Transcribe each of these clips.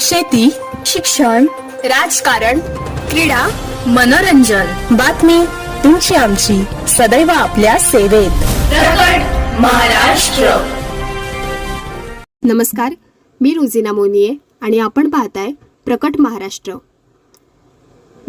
शेती शिक्षण राजकारण क्रीडा मनोरंजन. बातमी तुमची आमची. सदैव आपल्या सेवेत. प्रकट महाराष्ट्र. नमस्कार मी रुजिना मोनिये आणि आपण पाहताय प्रकट महाराष्ट्र.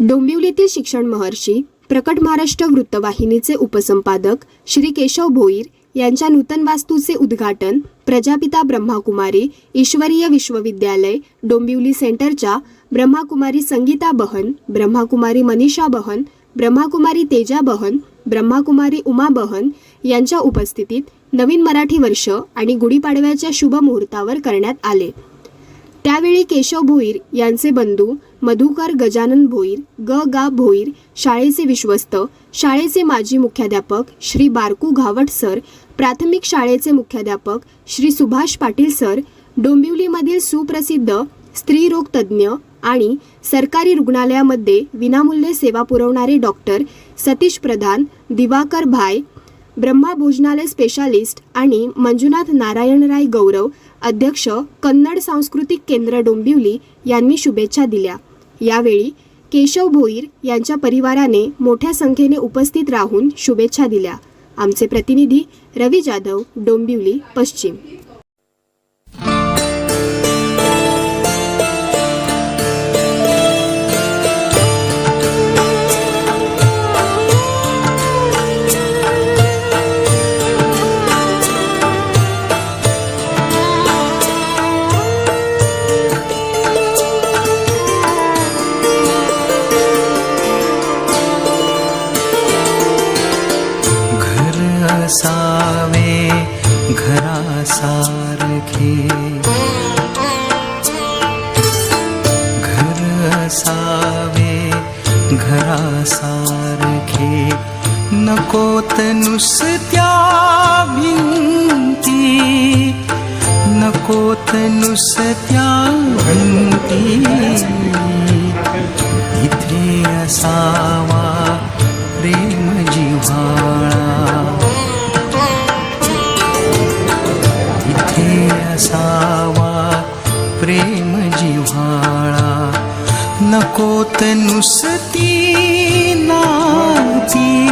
डोंबिवलीतील शिक्षण महर्षी प्रकट महाराष्ट्र वृत्तवाहिनीचे उपसंपादक श्री केशव भोईर यांच्या नूतन वास्तूचे उद्घाटन प्रजापिता ब्रह्माकुमारी ईश्वरीय विश्वविद्यालय डोंबिवली सेंटरच्या ब्रह्माकुमारी संगीता बहन ब्रह्माकुमारी मनीषा बहन ब्रह्माकुमारी तेजा बहन ब्रह्माकुमारी उमा बहन यांच्या उपस्थितीत नवीन मराठी वर्ष आणि गुढीपाडव्याच्या शुभ मुहूर्तावर करण्यात आले. त्यावेळी केशव भोईर यांचे बंधू मधुकर गजानन भोईर ग गा भोईर शाळेचे विश्वस्त शाळेचे माजी मुख्याध्यापक श्री बारकू घावट सर प्राथमिक शाळेचे मुख्याध्यापक श्री सुभाष पाटील सर डोंबिवलीमधील सुप्रसिद्ध स्त्रीरोग तज्ज्ञ आणि सरकारी रुग्णालयामध्ये विनामूल्य सेवा पुरवणारे डॉक्टर सतीश प्रधान दिवाकर भाय ब्रह्मा भोजनालय स्पेशालिस्ट आणि मंजुनाथ नारायणराय गौरव अध्यक्ष कन्नड सांस्कृतिक केंद्र डोंबिवली यांनी शुभेच्छा दिल्या. यावेळी केशव भोईर यांच्या परिवाराने मोठ्या संख्येने उपस्थित राहून शुभेच्छा दिल्या. आमचे प्रतिनिधी रवी जाधव डोंबिवली पश्चिम. घर असावे घरासारखे घर असावे घरासारखे नकोत नुसत्या भिंती नकोत नुसत्या भिंती इथे असावा प्रेम जिव्हा जिव्हाळा नकोत नुसती नाती.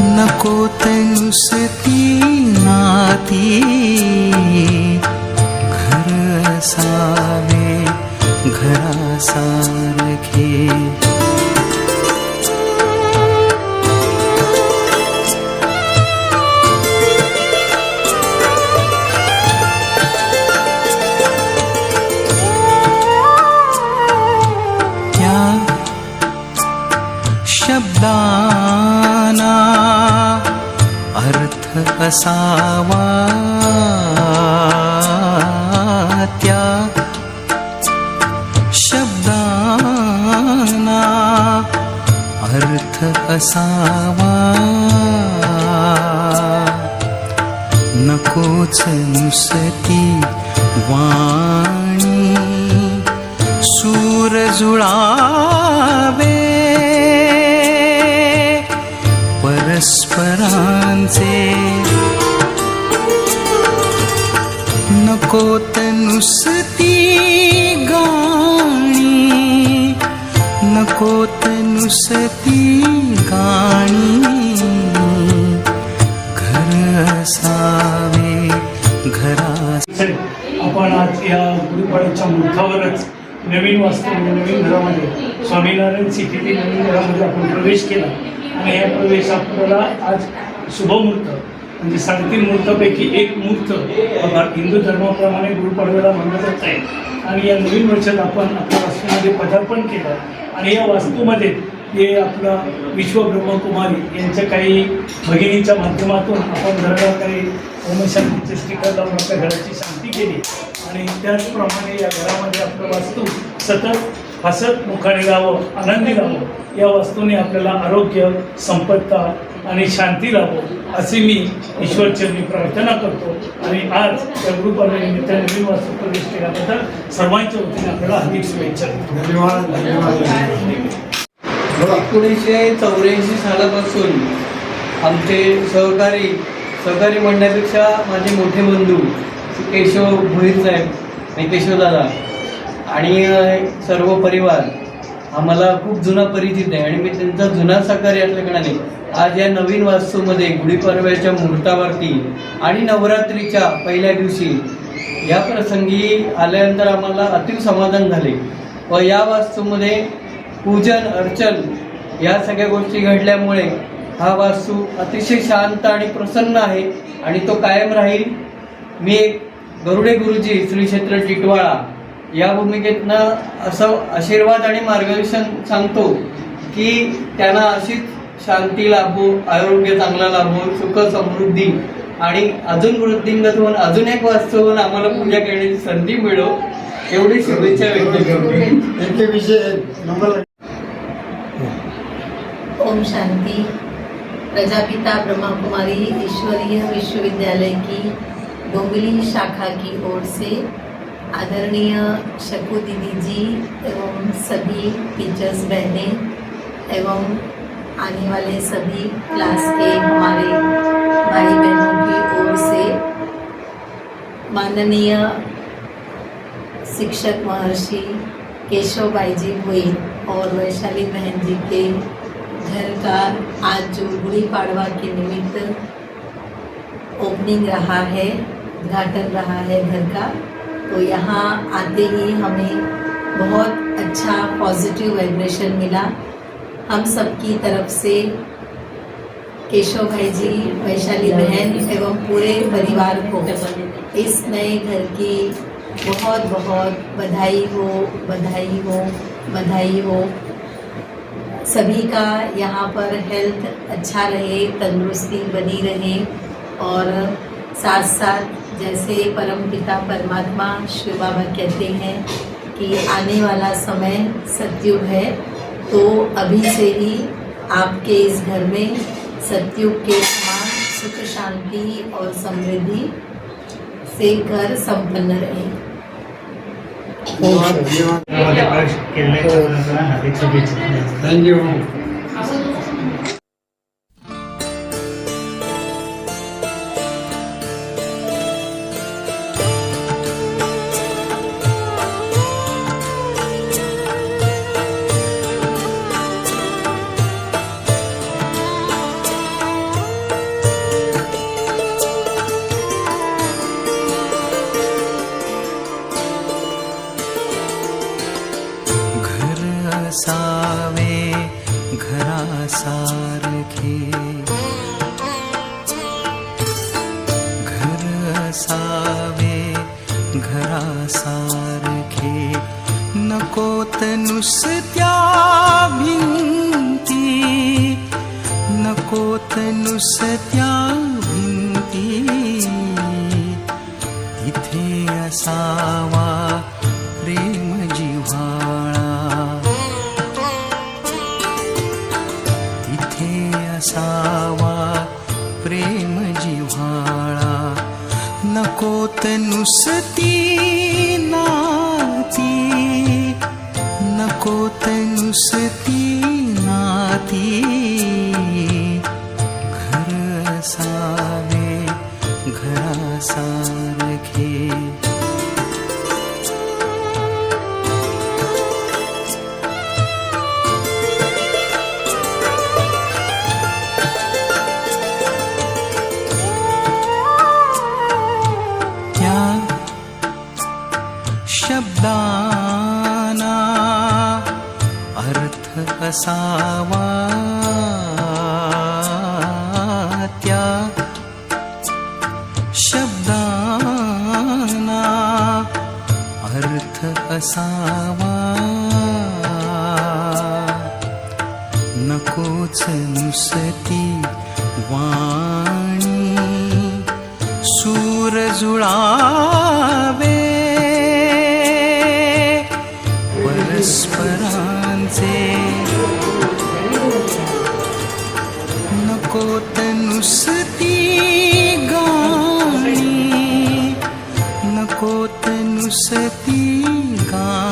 नकोत नुसती नाती. घर असावे घरासारखे असावा. त्या शब्दाना अर्थ असावा. नकोच नुसती वाणी सूर नकोत नुसती गाणी नकोत नुसती गाणी। घर असावे घरा आपण आज या गुरुपाड्याच्या मुखावरच नवीन वास्तू म्हणजे नवीन घरामध्ये स्वामीनारायण सिटीतील नवीन घरामध्ये आपण प्रवेश केला. आणि या प्रवेश आपल्याला आज शुभमुहूर्त. म्हणजे साडेतीन मूर्तपैकी एक मूर्त हिंदू धर्माप्रमाणे गुढीपाडव्याला मानला जात आहे. आणि या नवीन वर्षात आपण आपल्या वास्तूमध्ये पदार्पण केलं. आणि या वास्तूमध्ये हे विश्व विश्वब्रह्मकुमारी यांच्या काही भगिनींच्या माध्यमातून आपण घराला काही होमशांतीचे स्टिकर लावून आपल्या घराची शांती केली. आणि त्याचप्रमाणे या घरामध्ये आपलं वास्तू सतत हसत मुखाने राहावं आनंदी राहावं या वास्तूने आपल्याला आरोग्य संपत्ता आणि शांती लाभो असे मी ईश्वरचरणी प्रार्थना करतो आणि आज या गुरुपर्वानिमित्त नवीन वास्तू प्रवेश केल्याबद्दल सर्वांच्या वतीने आपल्याला हार्दिक शुभेच्छा. धन्यवाद धन्यवाद एकोणीसशे चौऱ्याऐंशी सालापासून आमचे सहकारी सहकारी म्हणण्यापेक्षा माझे मोठे बंधू केशव भोईर साहेब आणि केशवदादा आणि सर्व परिवार हा मला खूप जुना परिचित आहे आणि मी त्यांचा जुना सहकारी असल्याकारणाने आज या नवीन वास्तूमध्ये गुढीपाडव्याच्या मुहूर्तावरती आणि नवरात्रीच्या पहिल्या दिवशी या प्रसंगी आल्यानंतर आम्हाला अतिव समाधान झाले व या वास्तूमध्ये पूजन अर्चन या सगळ्या गोष्टी घडल्यामुळे हा वास्तू अतिशय शांत आणि प्रसन्न आहे आणि तो कायम राहील. मी एक गरुडे गुरुजी श्री क्षेत्र टिटवाळा या भूमिकेतनं असं आशीर्वाद आणि मार्गदर्शन सांगतो की त्यांना अशीच शांती लाभो आरोग्य चांगला लाभो सुख समृद्धी आणि अजून वृद्धिंगत होऊन अजून एक वास्तू होऊन आम्हाला पूजा करण्याची संधी मिळो एवढी शुभेच्छा व्यक्त करतो. ओम शांति. प्रजापिता ब्रह्मा कुमारी ईश्वरीय विश्वविद्यालय की डोंबिवली शाखा की ओर से आदरणीय शकू दीदी जी एवं सभी टीचर्स बहनें एवं आने वाले सभी क्लास के हमारे भाई बहनों की ओर से माननीय शिक्षक महर्षि केशव भाई जी हुई और वैशाली बहन जी के घर का आज जो गुड़ी पाड़वा के निमित्त ओपनिंग रहा है, उद्घाटन रहा है घर का। तो यहाँ आते ही हमें बहुत अच्छा पॉजिटिव वाइब्रेशन मिला। हम सबकी तरफ़ से केशव भाई जी, वैशाली बहन एवं पूरे परिवार को इस नए घर की बहुत बहुत बधाई हो बधाई हो बधाई हो। सभी का यहाँ पर हेल्थ अच्छा रहे, तंदुरुस्ती बनी रहे और साथ साथ जैसे परम पिता परमात्मा शिव बाबा कहते हैं कि आने वाला समय सत्युग है तो अभी से ही आपके इस घर में सतयुग के समान सुख शांति और समृद्धि से घर संपन्न रहे। नकोत नुसत्या भिंती तिथे असावा प्रेम जिव्हाळा। तिथे असावा प्रेम जिव्हाळा। नकोत नुसती नाती। नकोत नुसती सूर जुळावे. परस्परांचे नको नुसती गाणी. नको नुसती गाणी.